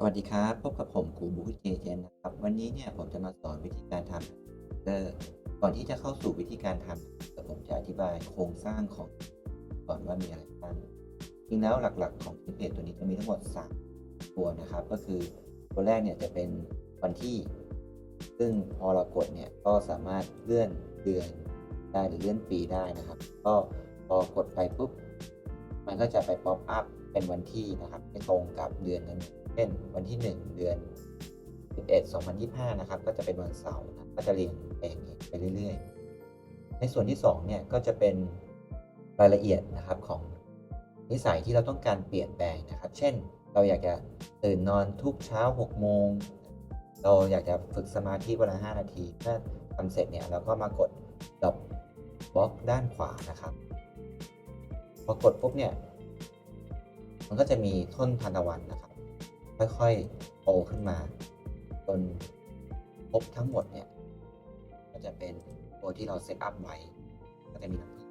สวัสดีครับ พบกับผมกูบูเจเจนนะครับ วันนี้เนี่ยผมจะมาสอนวิธีการทำเตอร์ก่อนที่จะเข้าสู่วิธีการทำเดี๋ยวผมจะอธิบายโครงสร้างของก่อนว่ามีอะไรบ้างจริงแล้วหลักๆ ของเทมเพลตตัวนี้จะมีทั้งหมด 3 ตัวนะครับ ก็คือตัวแรกเนี่ยจะเป็นวันที่ ซึ่งพอเรากดเนี่ยก็สามารถเลื่อนเดือนได้หรือเลื่อนปีได้นะครับ ก็พอกดไปปุ๊บมันก็จะไปป๊อปอัพเป็นวันที่นะครับไม่ตรงกับเดือนนั้น ช่นวันที่ 1 เดือน 11 2025 นะครับ ก็จะเป็นวันเสาร์นะก็จะเรียงไปอย่างนี้ไปเรื่อยๆ ในส่วนที่2เนี่ยก็จะเป็นรายละเอียดนะครับของนิสัยที่เราต้องการเปลี่ยนแปลงนะครับ เช่น เราอยากจะตื่นนอนทุกเช้า 6 โมง เราอยากจะฝึกสมาธิวันละ 5 นาที ถ้าทำเสร็จเนี่ยเราก็มากดดอปบล็อกด้านขวานะครับ พอกดปุ๊บเนี่ย มันก็จะมีต้นทานตะวันนะครับ ค่อยๆโตขึ้นมา จนครบทั้งหมดเนี่ย ก็จะเป็นตัวที่เราเซตอัพไว้ก็จะมีน้ำผึ้ง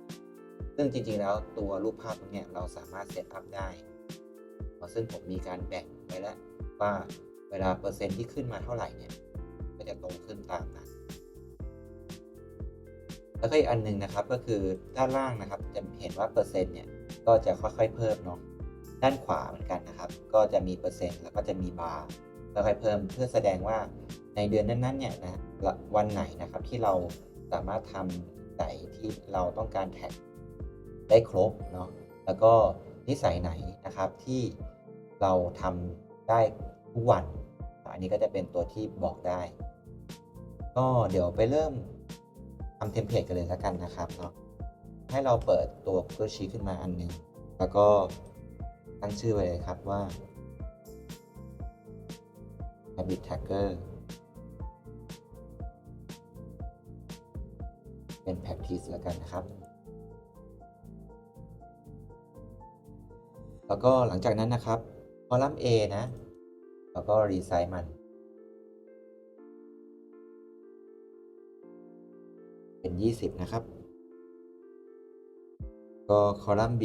ซึ่งจริงๆแล้วตัวรูปภาพตรงเนี้ยเราสามารถเซตอัพได้ ซึ่งผมมีการแบ่งไว้แล้วว่าเวลาเปอร์เซ็นต์ที่ขึ้นมาเท่าไหร่เนี่ย ก็จะโตขึ้นตามนั้นแล้วก็อีกอันหนึงนะครับก็คือด้านล่างนะครับจะเห็นว่าเปอร์เซ็นต์เนี่ยก็จะค่อยๆเพิ่มเนาะ ด้านขวาเหมือนกันนะครับ ก็จะมีเปอร์เซ็นต์แล้วก็จะมีบาร์ค่อยเพิ่มเพื่อแสดงว่าในเดือนนั้นๆเนี่ยนะวันไหนนะครับที่เราสามารถทำใส่ที่เราต้องการแท็กได้ครบเนาะแล้วก็นิสัยไหนนะครับที่เราทำได้ทุกวัน อันนี้ก็จะเป็นตัวที่บอกได้ ก็เดี๋ยวไปเริ่มทำเทมเพลตกันเลยแล้วกันนะครับเนาะให้เราเปิดตัว Google Sheet ขึ้นมาอันหนึ่งแล้วก็ ตั้งชื่อไว้เลยครับว่า habit tracker เป็น practice แล้วกันนะครับ แล้วก็หลังจากนั้นนะครับคอลัมน์ A นะ แล้วก็รีไซส์มัน เป็น 20 นะครับ ก็คอลัมน์ B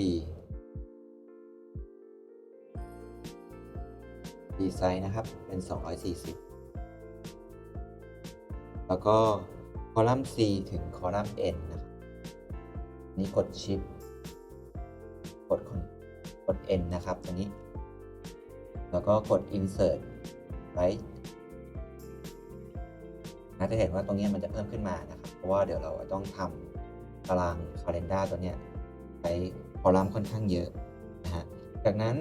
ดีไซน์นะครับ เป็น 240 แล้วก็คอลัมน์ C ถึงคอลัมน์ N นะครับนี่กดชิปกดกด N นะครับตัวนี้ แล้วก็กด insert right นะจะเห็นว่าตรงนี้มันจะเพิ่มขึ้นมานะครับ เพราะว่าเดี๋ยวเราต้องทำตาราง calendar ตัวเนี้ยใช้คอลัมน์ค่อนข้างเยอะนะฮะ จากนั้น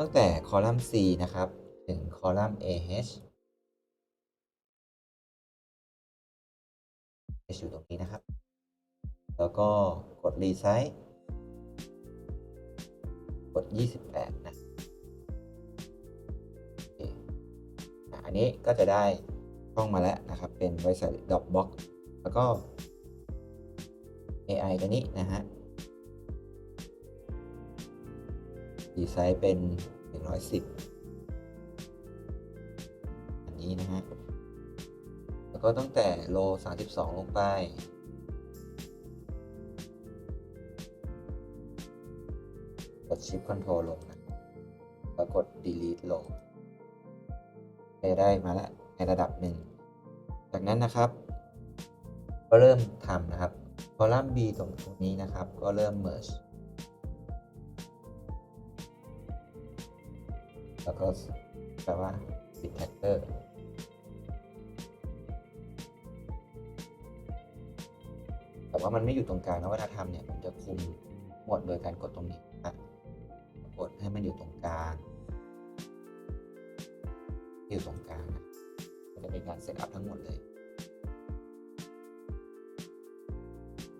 ตั้งแต่คอลัมน์ C นะครับ ถึงคอลัมน์ AH H อยู่ตรงนี้นะครับ แล้วก็กด Resize กด 28 นะอันนี้ก็จะได้ช่องมาแล้วนะครับ เป็นบริษัท Dropbox แล้วก็ AI ตัวนี้นะฮะ ดีไซน์เป็น 110 อันนี้นะฮะ แล้วก็ตั้งแต่โล 32 ลงไป กด Shift Control ลงนะ แล้วกด Delete ลงได้ได้มาแล้ว ในระดับหนึ่ง จากนั้นนะครับ ก็เริ่มทำนะครับ คอลัมน์ B ตรงตรงนี้นะครับ ก็เริ่ม merge แล้วก็แปลว่าปิดแท็กเกอร์แต่ว่ามันไม่อยู่ตรงกลางนะเวลาทำเนี่ยผมจะคุมหมดโดยการกดตรงนี้นะกดให้มันอยู่ตรงกลางอยู่ตรงกลางนะมันจะเป็นการเซตอัพทั้งหมดเลย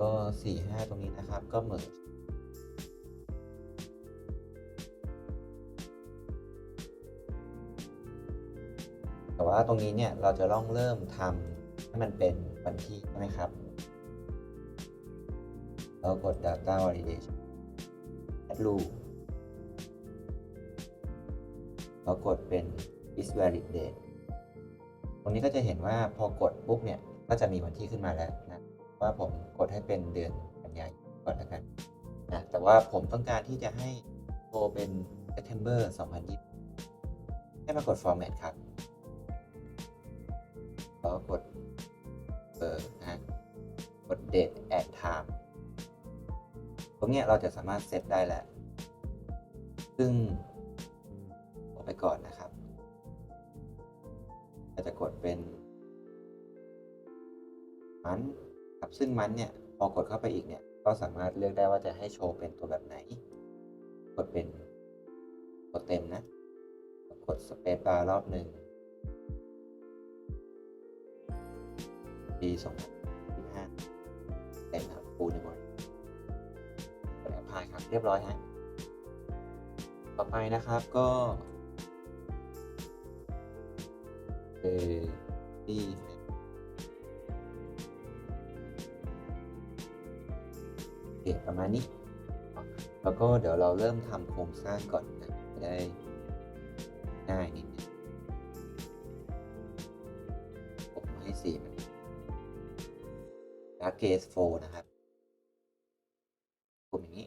ก็สี่ห้าตรงนี้นะครับก็เหมือน ว่าตรงนี้เนี่ยเราจะต้องเริ่มทำให้มันเป็นวันที่ใช่ไหมครับ เรากด data validation add loop เรากดเป็น is valid date ตรงนี้ก็จะเห็นว่าพอกดปุ๊บเนี่ยก็จะมีวันที่ขึ้นมาแล้วนะว่าผมกดให้เป็นเดือนกันยายนก่อนแล้วกันนะแต่ว่าผมต้องการที่จะให้โทรเป็น September 2020 ให้มากด format ครับ ก็กดเออนะฮะกด date add time ตรงเนี้ยเราจะสามารถเซตได้แล้ว ซึ่งออกไปก่อนนะครับเราจะกดเป็น มันครับซึ่งมันเนี่ย พอกดเข้าไปอีกเนี่ย ก็สามารถเลือกได้ว่าจะให้โชว์เป็นตัวแบบไหน กดเป็นตัวเต็มนะ กดสเปซบาร์รอบหนึ่ง ปีสองพันห้าเต็มครับฟูในบริกดแอปพายครับเรียบร้อยฮะต่อไปนะครับก็เออที่ประมาณนี้ แล้วก็เดี๋ยวเราเริ่มทำโครงสร้างก่อนนะจะได้ ดาร์เกสโฟนะครับผมอย่างนี้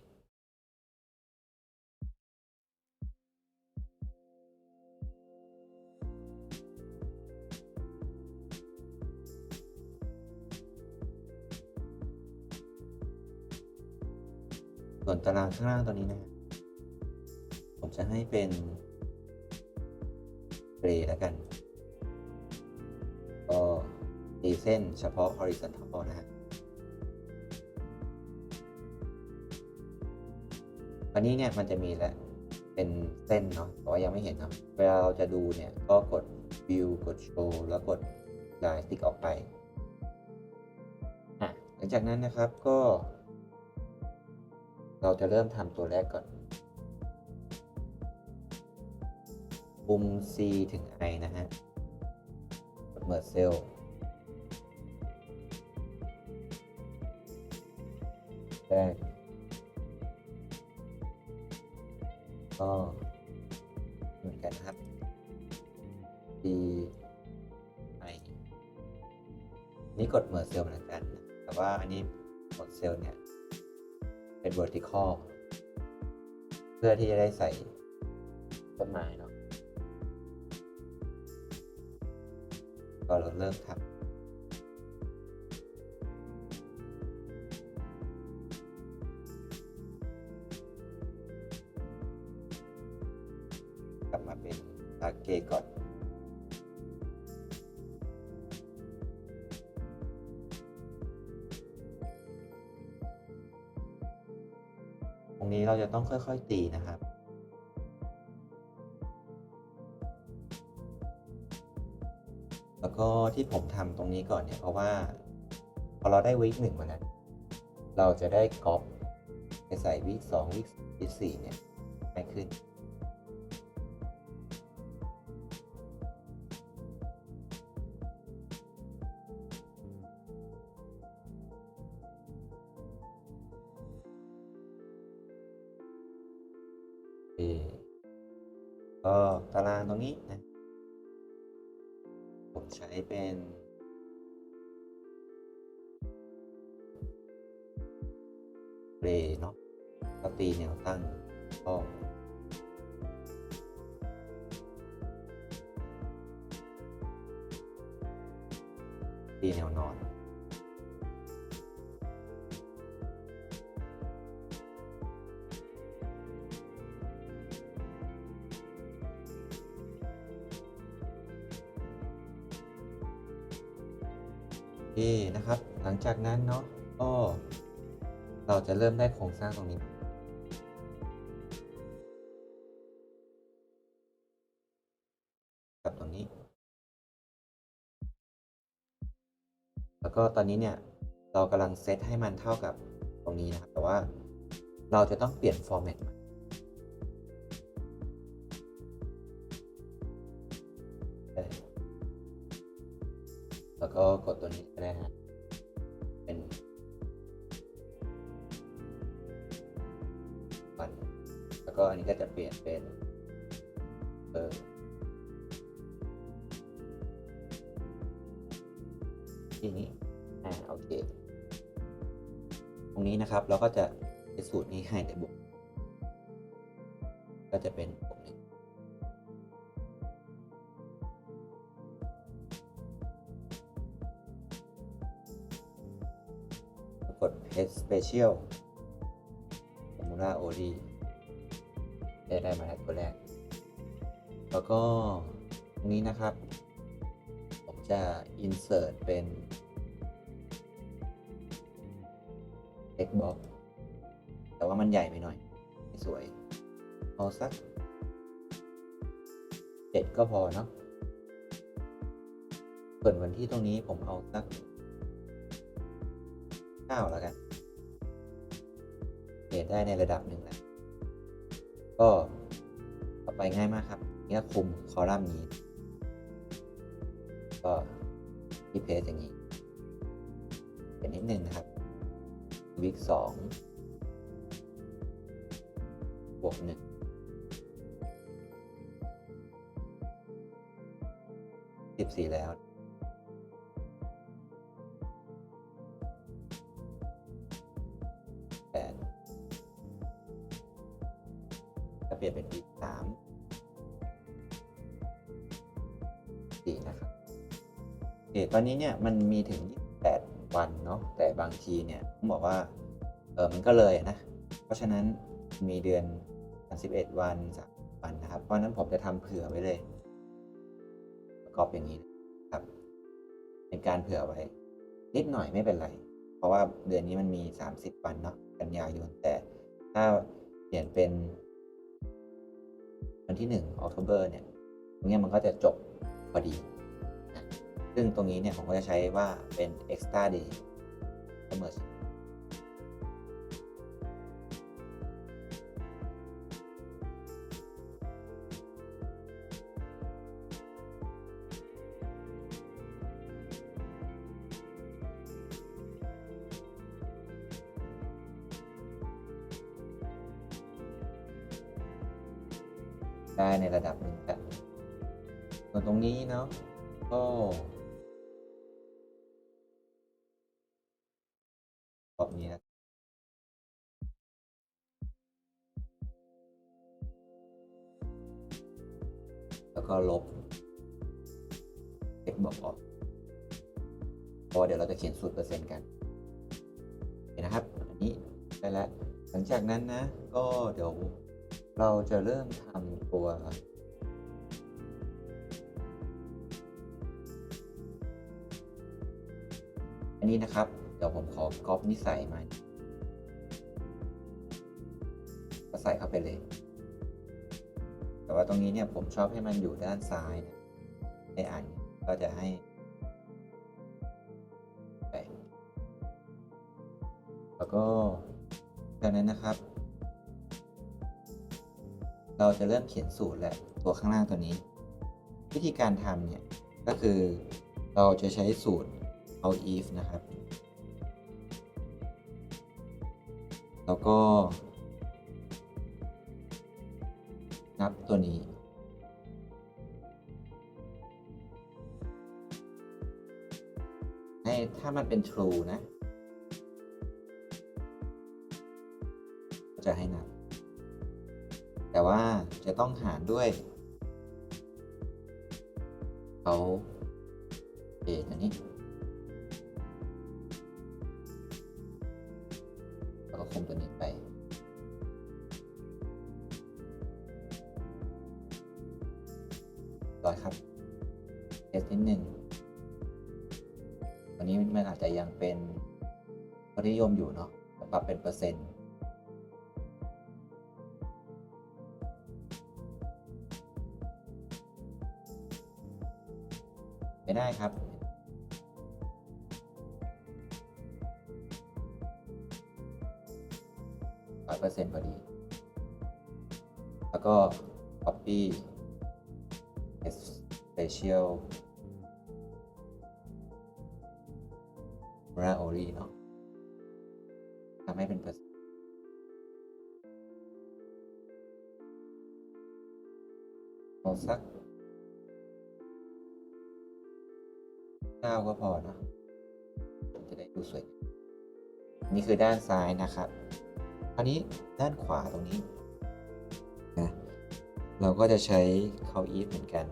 ส่วนตารางข้างล่างตัวนี้นะผมจะให้เป็นเกรแล้วกันก็ตีเส้นเฉพาะ horizontal นะฮะ นนี้เนี่ยมันจะมีแล้วเป็นเส้นเนาะแต่ว่ายังไม่เห็นเนาะเวลาเราจะดูเนี่ยก็กด view กด show แล้วกด line stick ออกไปอะหลังจากนั้นนะครับก็ เราจะเริ่มทำตัวแรกก่อนปุ่ม C ถึง I นะฮะกด Merge Cell แรก ก็เหมือนกันนะครับ D I นี่กด Merge Cell เหมือนกัน แต่ว่าอันนี้กดเซลล์เนี่ย เป็น vertical เพื่อที่จะได้ใส่ต้นไม้เนาะก็เราเริ่มทำ ต้องค่อยๆ ตีนะครับ แล้วก็ที่ผมทำตรงนี้ก่อนเนี่ยเพราะว่าพอเราได้วีคหนึ่งมาแล้วเราจะได้ก๊อปไปใส่วีคสองวีควีคสี่เนี่ยง่ายขึ้น ก็ตารางตรงนี้นะ ผมใช้เป็นเรย์เนาะก็ตีแนวตั้งก็ เริ่มได้โครงสร้างตรงนี้กับตรงนี้ แล้วก็ตอนนี้เนี่ยเรากำลังเซตให้มันเท่ากับตรงนี้นะครับแต่ว่าเราจะต้องเปลี่ยนฟอร์แมตแล้วก็กดตัวนี้ก็ได้ฮะ นี้ก็จะเปลี่ยนเป็นเออทีนี้อ่าโอเค ตรงนี้นะครับเราก็จะเป็สูตรนี้ให้แต่บวกก็จะเป็นกดนึ่งกด Special มูล่าโอดี ได้ได้มาแล้วตัวแรก แล้วก็ตรงนี้นะครับ ผมจะ insert เป็น X box แต่ว่ามันใหญ่ไปหน่อย ไม่สวยเอาสักเจ็ดก็พอเนาะส่วนวันที่ตรงนี้ผมเอาสักเก้าแล้วกันเปลี่ยนได้ในระดับหนึ่งแหละ ก็ต่อไปง่ายมากครับเนี่ยคุมคอลัมน์นี้ ก็ที่เพจอย่างนี้ เป็นนิดนึงนะครับวิกสองบวกหนึ่งสิบสี่แล้ว ตอนนี้เนี่ยมันมีถึง 28 วันเนาะแต่บางทีเนี่ยต้องบอกว่าเออมันก็เลยนะ เพราะฉะนั้นมีเดือน 31 วัน3วันนะครับ เพราะฉะนั้นผมจะทำเผื่อไว้เลย ประกอบอย่างนี้นะครับ เป็นการเผื่อไว้ นิดหน่อยไม่เป็นไร เพราะว่าเดือนนี้มันมี 30 วันเนาะกันยายนแต่ถ้าเปลี่ยนเป็น วันที่1 October เนี่ยตรงนี้มันก็จะจบพอดี ซึ่งตรงนี้เนี่ยผมก็จะใช้ว่าเป็น extra day เเพราะว่าเดี๋ยวเราจะเขียนสูตรเปอร์เซ็นต์กันเห็นนะครับ อันนี้ได้แล้ว หลังจากนั้นนะ ก็เดี๋ยวเราจะเริ่มทำตัวอันนี้นะครับ เดี๋ยวผมขอก๊อปนิสัยมาก็ใส่เข้าไปเลย แต่ว่าตรงนี้เนี่ยผมชอบให้มันอยู่ด้านซ้ายนะในอ่านก็จะให้ ก็จากนั้นนะครับ เราจะเริ่มเขียนสูตรและตัวข้างล่างตัวนี้ วิธีการทำเนี่ย ก็คือเราจะใช้สูตรเอา if นะครับ แล้วก็ นับตัวนี้ให้ถ้ามันเป็น true นะ จะให้นับ แต่ว่าจะต้องหารด้วยเขาเอตัวนี้แล้วก็คุมตัวนี้ไป ร้อยครับเทสนิดหนึ่งวันนี้มันอาจจะยังเป็นปริยมอยู่เนาะแต่ปรับเป็นเปอร์เซ็นต์ ไม่ได้ครับร้อยเปอร์เซ็นต์พอดี แล้วก็ copy special r a o l y เนาะทำให้เป็นเปอร์เซ็นต์เอาสัก ก้าก็พอเนาะจะได้ดูสวย นี่คือด้านซ้ายนะครับ อันนี้ด้านขวาตรงนี้นะเราก็จะใช้เขาอีฟเหมือนกัน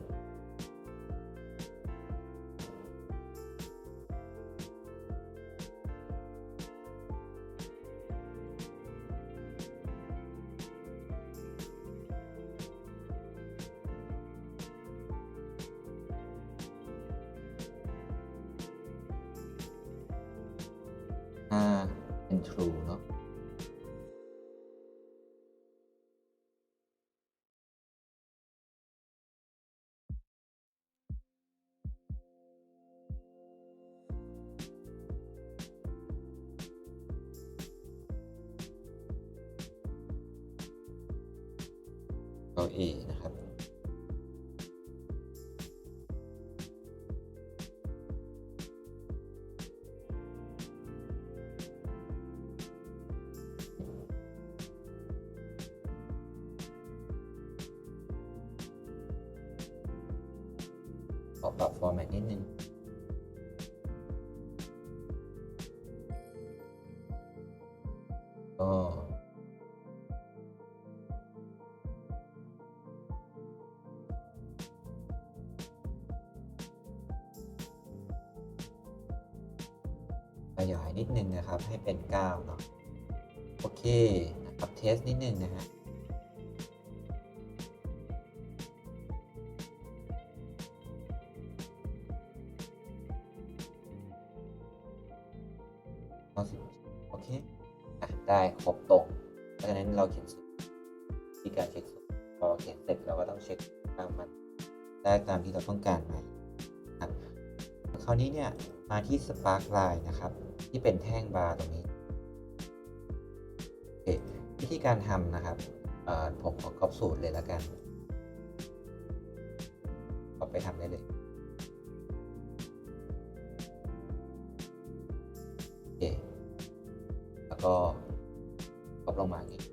ขอปรับ format นิดนึงก็ขยายนิดนึงนะครับให้เป็น 9 เนาะโอเคนะครับเทสนิดนึงนะฮะ ราวนี้เนี่ยมาที่ Spark Line นะครับ ที่เป็นแท่งบาร์ตรงนี้โอเควิธีการทำนะครับผมขอก๊อปสูตรเลยแล้วกันก็ไปทำได้เลยโอเคแล้วก็ก๊อปลงมาอย่างนี้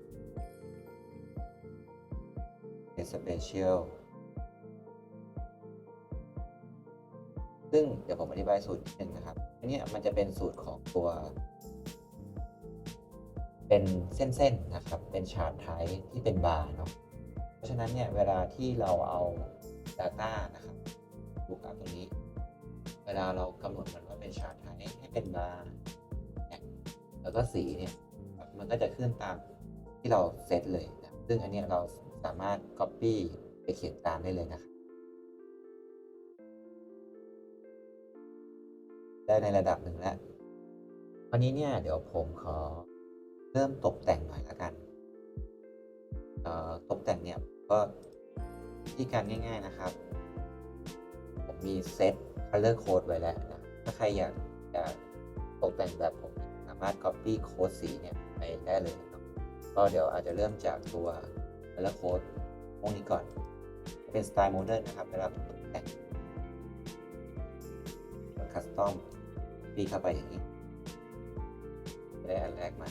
Get Special ซึ่งเดี๋ยวผมอธิบายสูตรนิดนึงนะครับอันนี้มันจะเป็นสูตรของตัว เป็นเส้นๆนะครับ เป็นชาร์ตไทป์ที่เป็นบาร์เนาะเพราะฉะนั้นเนี่ยเวลาที่เราเอา Data นะครับบุกอัพตรงนี้ เวลาเรากำหนดมันว่าเป็นชาร์ตไทป์ให้เป็นบาร์แล้วก็สีเนี่ยมันก็จะขึ้นตามที่เราเซตเลยนะซึ่งอันนี้เราสามารถ Copy ไปเขียนตามได้เลยนะครับ ได้ในระดับหนึ่งแล้ววันนี้เนี่ยเดี๋ยวผมขอเริ่มตกแต่งหน่อยละกันเอ่อตกแต่งเนี่ยก็วิธีการง่าย ๆนะครับ ผมมีเซต color code ไว้แล้วนะถ้าใครอยากจะตกแต่งแบบผมสามารถ copy โค้ดสีเนี่ยไปได้เลยนะก็เดี๋ยวอาจจะเริ่มจากตัว color code พวกนี้ก่อน เป็นสไตล์โมเดิร์นนะครับ เวลาผมตกแต่งคัสตอม ปีเข้าไปอย่างนี้ได้อันแรกมา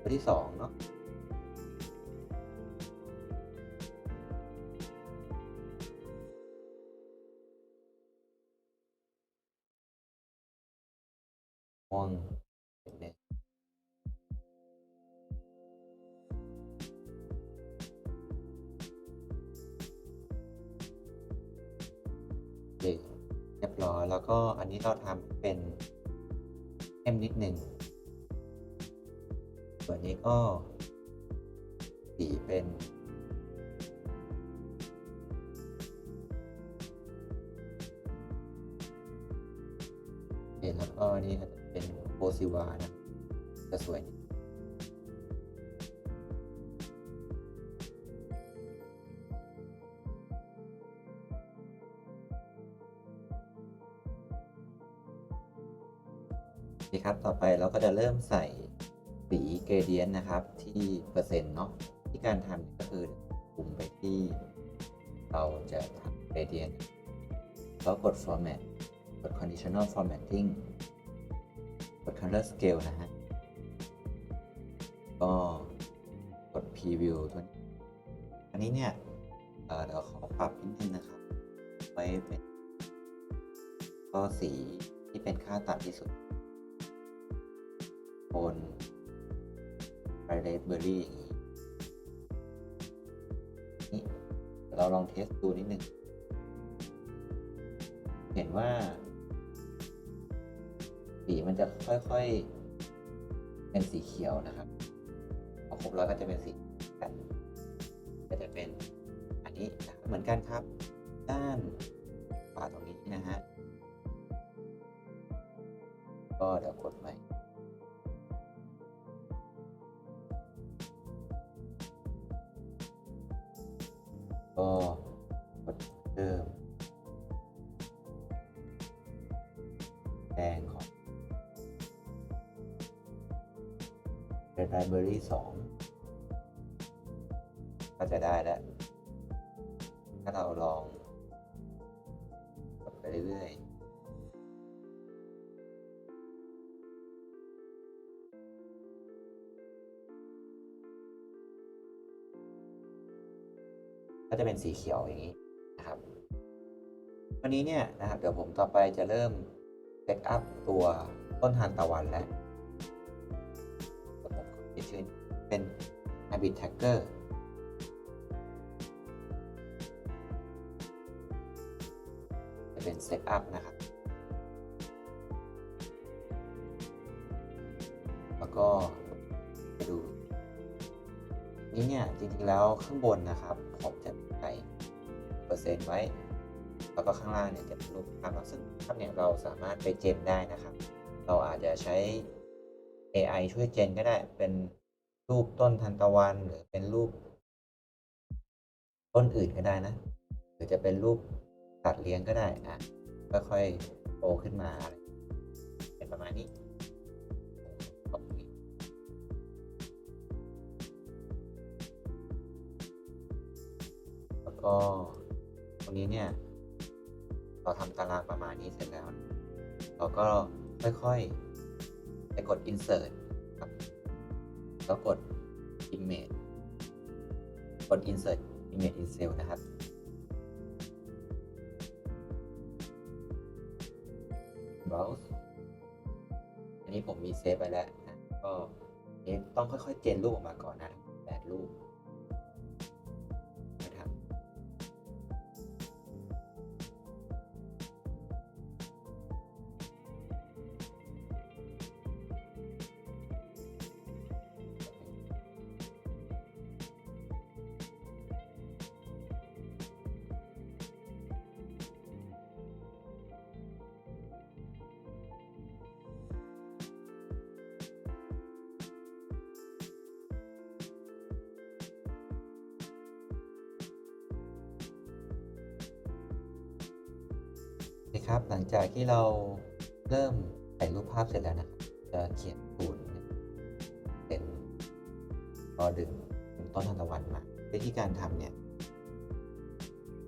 อันที่สองเนาะม่วงเป็นหนึ่ง แล้วก็อันนี้เราทำเป็นเข้มนิดหนึ่งส่วนนี้ก็สีเป็นเห็นแล้วก็อันนี่เป็นโบซิวานะจะสวยนิด เคครับ ต่อไปเราก็จะเริ่มใส่สีเกรเดียนนะครับที่เปอร์เซ็นต์เนาะที่การทำก็คือปุ่มไปที่เราจะทำเกรเดียนแล้วกด format กด conditional formatting กด color scale นะฮะ ก็กด preview ตัวนี้ อันนี้เนี่ยเเดี๋ยวขอปรับนิดนึงนะครับ ไว้เป็นก็สีที่เป็นค่าต่ำที่สุด นไรเดเบอร์รี่อย่างนี้นี่เราลองเทสดูนิดนึง เห็นว่า สีมันจะค่อยๆ เป็นสีเขียวนะครับพอครบร้อยก็จะเป็นสีก็จะเป็นอันนี้เหมือนกันครับ ด้านขวาตรงนี้นะฮะก็เดี๋ยวกดใหม่ ก็กดเพิ่มแดงของ Red Library 2ก็จะได้แล้ว ถ้าเราลองกดไปเรื่อยๆ ก็จะเป็นสีเขียวอย่างนี้นะครับวันนี้เนี่ยนะครับเดี๋ยวผมต่อไปจะเริ่มเซตอัพตัวต้นทานตะวันแล้วเดี๋ยวผมชื่อเป็น Habit Tracker จะเป็นเซตอัพนะครับ แล้วก็ไปดู นี่เนี่ยจริงๆแล้วข้างบนนะครับ 10%ไว้ แล้วก็ข้างล่างเนี่ยจะเป็นรูปภาพซึ่งภาพเนี่ยเราสามารถไปเจนได้นะครับ เราอาจจะใช้ AI ช่วยเจนก็ได้เป็นรูปต้นทันตะวันหรือเป็นรูป ต้นอื่นก็ได้นะ หรือจะเป็นรูปตัดเลี้ยงก็ได้อะค่อยๆโตขึ้นมาอะไรเป็นประมาณนี้แล้วก็ นี้เนี่ย เราทำตารางประมาณนี้เสร็จแล้ว เราก็ค่อยๆ ไปกด insert ครับแล้วกด image กด insert image in cell นะครับ browse อันนี้ผมมีเซฟไปแล้วนะก็ต้องค่อยๆ เจนรูปออกมาก่อนนะ ครับ หลังจากที่เราเริ่มใส่รูปภาพเสร็จแล้วนะครับจะเขียนสูตรเป็นรอดึงต้นทานตะวันมาวิธีการทำเนี่ย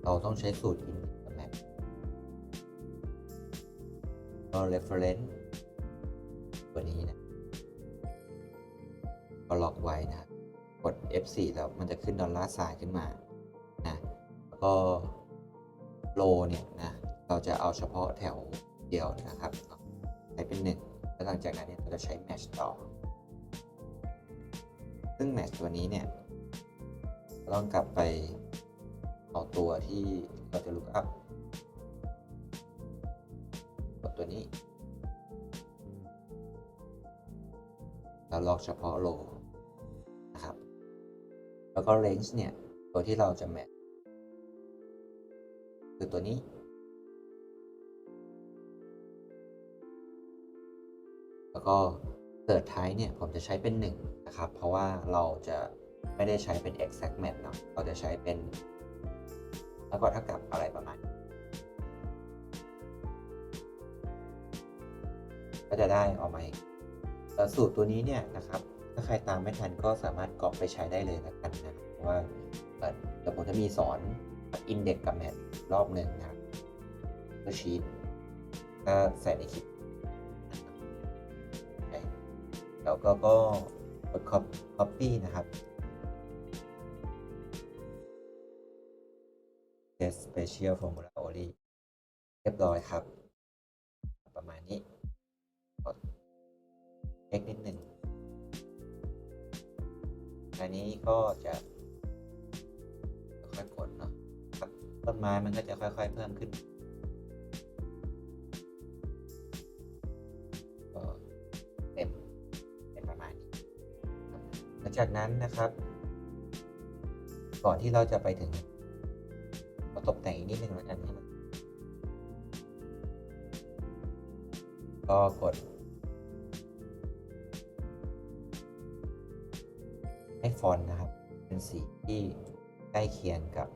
เราต้องใช้สูตร in กับ map ก็ reference ตัวนี้นะก็ล็อกไว้นะครับกด F4 แล้วมันจะขึ้นดอลลาร์ไซน์ขึ้นมานะแล้วก็โลเนี่ยนะ เราจะเอาเฉพาะแถวเดียวนะครับใช้เป็นหนึ่งแล้วหลังจากนั้นเนี่ยเราจะใช้ match ต่อ ซึ่ง match ตัวนี้เนี่ยเราต้องกลับไปเอาตัวที่เราจะ look up ตัวนี้แล้วล็อกเฉพาะโลนะครับ แล้วก็ range เนี่ย ตัวที่เราจะ match คือตัวนี้ แล้วก็เกิดท้ายเนี่ยผมจะใช้เป็น1นะครับ เพราะว่าเราจะไม่ได้ใช้เป็น exact match เนาะเราจะใช้เป็น แล้วก็เท่ากับอะไรประมาณนี้ก็จะได้ออกมาสูตรตัวนี้เนี่ยนะครับถ้าใครตามไม่ทันก็สามารถกรอกไปใช้ได้เลยแล้วกันนะเพราะว่าเอ่อเดี๋ยวผมจะมีสอนอินเด็กกับแมทรอบหนึ่งนะครับก็ชีตก็ใส่ในคลิป แล้วก็ก็กด copy นะครับ test special formula only เรียบร้อยครับ ประมาณนี้ กด x นิดหนึ่งอันนี้ก็จะค่อยๆกดเนาะต้นไม้มันก็จะค่อย ๆ เพิ่มขึ้น งจากนั้นนะครับ ก่อนที่เราจะไปถึงขอตกแต่งอีกนิดนึงแล้วกันให้มันก็กดให้ฟอนต์นะครับ เป็นสีที่ใกล้เคียงกับ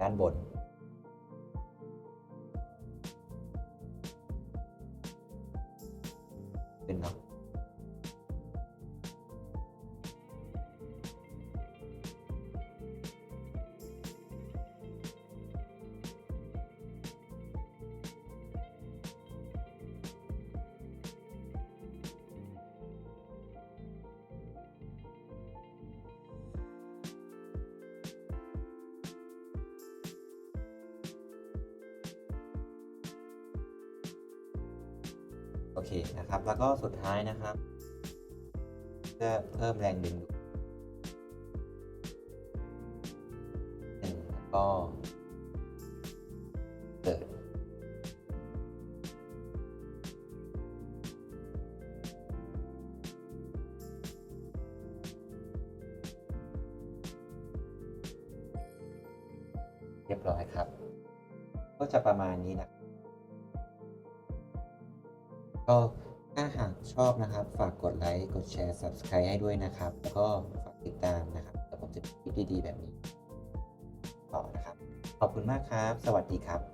ด้านบน โอเคนะครับ แล้วก็สุดท้ายนะครับเพื่อเพิ่มแรงดึงดูดแล้วก็ ค์กดแชร์ Subscribe ให้ด้วยนะครับ แล้วก็ฝากติดตามนะครับแล้วผมจะมีคลิปดีๆแบบนี้ ต่อนะครับ ขอบคุณมากครับ สวัสดีครับ